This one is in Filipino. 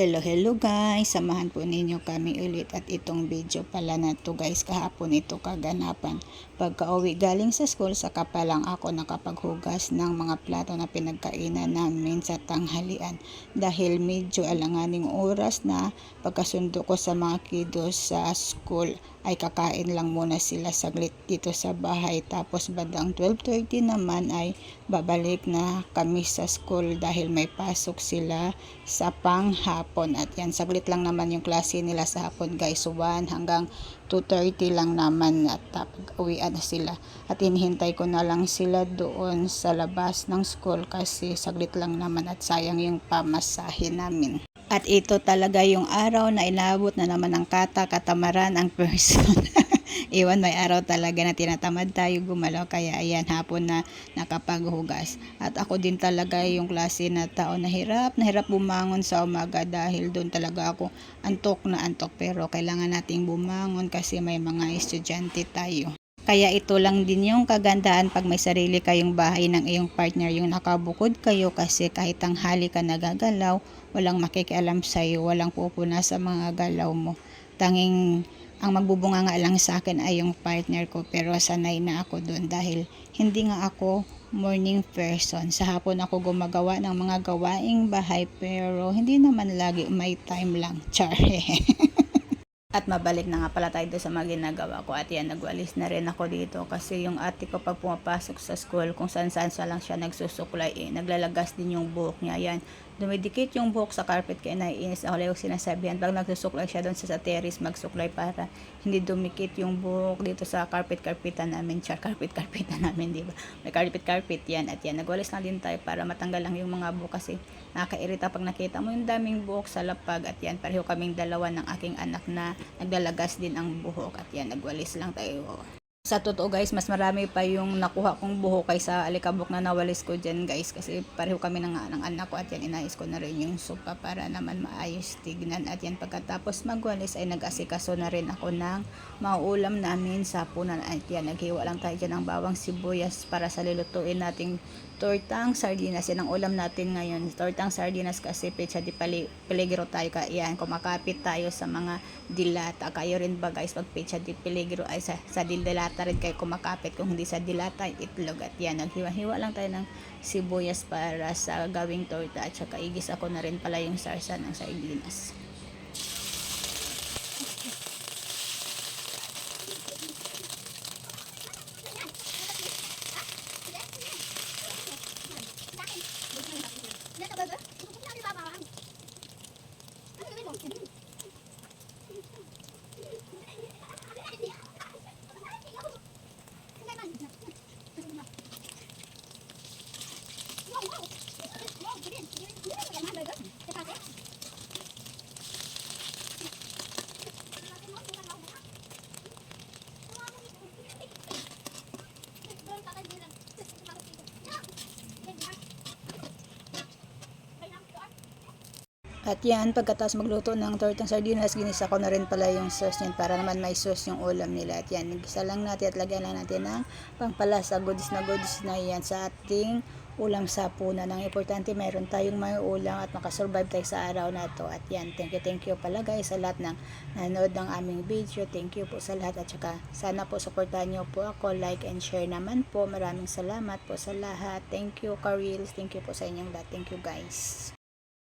Hello, hello guys. Samahan po ninyo kami ulit at itong video pala na to guys. Kahapon ito kaganapan. Pagka uwi galing sa school, saka pa lang ako nakapaghugas ng mga plato na pinagkainan namin sa tanghalian. Dahil medyo alanganing oras na pagkasundo ko sa mga kiddos sa school ay kakain lang muna sila saglit dito sa bahay. Tapos bandang 12.30 naman ay babalik na kami sa school dahil may pasok sila sa panghapon. At yan, saglit lang naman yung klase nila sa hapon guys. 1 hanggang 2.30 lang naman at pag-uwian na sila. At hinihintay ko na lang sila doon sa labas ng school kasi saglit lang naman at sayang yung pamasahe namin. At ito talaga yung araw na inabot na naman ng kata, katamaran ang person. Iwan may araw talaga na tinatamad tayo gumalaw kaya ayan hapon na nakapaghugas. At ako din talaga yung klase na tao na hirap, na hirap bumangon sa umaga dahil doon talaga ako antok na antok pero kailangan nating bumangon kasi may mga estudyante tayo. Kaya ito lang din yung kagandahan pag may sarili kayong bahay ng iyong partner, yung nakabukod kayo kasi kahit tanghali ka nagagalaw, walang makikialam sa iyo, walang pupuna sa mga galaw mo. Tanging ang magbubunga nga lang sa akin ay yung partner ko pero sanay na ako doon dahil hindi nga ako morning person. Sa hapon ako gumagawa ng mga gawaing bahay pero hindi naman lagi may time lang. Char. At mabalik na nga pala tayo sa mga ginagawa ko. At yan, nagwalis na rin ako dito. Kasi yung ate ko pag pumapasok sa school, kung saan saan sa lang siya nagsusuklay, eh, naglalagas din yung buhok niya. Yan, dumidikit yung buhok sa carpet kaya naiinis ako yung sinasabihan. Pag nagsusuklay siya doon sa, sa terrace, magsuklay para hindi dumikit yung buhok dito sa carpet-carpetan namin. Char, carpet-carpetan namin, di ba? May carpet-carpet yan. At yan, nagwalis na din tayo para matanggal lang yung mga buhok kasi nakakairita pag nakita mo yung daming buhok sa lapag. At yan, pareho kaming dalawa ng aking anak na naglalagas din ang buhok at yan nagwalis lang tayo sa totoo guys mas marami pa yung nakuha kong buhok kaysa alikabok na nawalis ko dyan guys. Kasi pareho kami ng, ng anak ko at yan inayos ko na rin yung sopa para naman maayos tignan. At yan pagkatapos magwalis ay nag-asikaso na rin ako ng mauulam namin sa punan. At yan naghiwa lang tayo dyan ng bawang sibuyas para sa lilutuin nating tortang sardinas. Yan ang ulam natin ngayon. Tortang sardinas kasi pecha di pali, peligro tayo ka. Yan kumakapit tayo sa mga dilata. Kayo rin ba guys pag pecha di peligro ay sa, sa dilata rin kayo kumakapit kung hindi sa dilata itlog at yan. Naghiwa-hiwa lang tayo ng sibuyas para sa gawing torta at saka igis. Ako na rin pala yung sarsa ng sardinas At yan, pagkatapos magluto ng tortang sardinas, ginisa ko na rin pala yung sauce niyan para naman may sauce yung ulam nila. At yan, nagisa lang natin at lagyan lang natin ng pangpalasa, goods na goods na yan sa ating ulam sa puna. Nang importante, mayroon tayong may ulam at makasurvive tayo sa araw na to. At yan, thank you, thank you pala guys sa lahat ng nanood ng aming video. Thank you po sa lahat at saka sana po supportahan nyo po ako. Like and share naman po. Maraming salamat po sa lahat. Thank you, Karils. Thank you po sa inyong lahat. Thank you guys.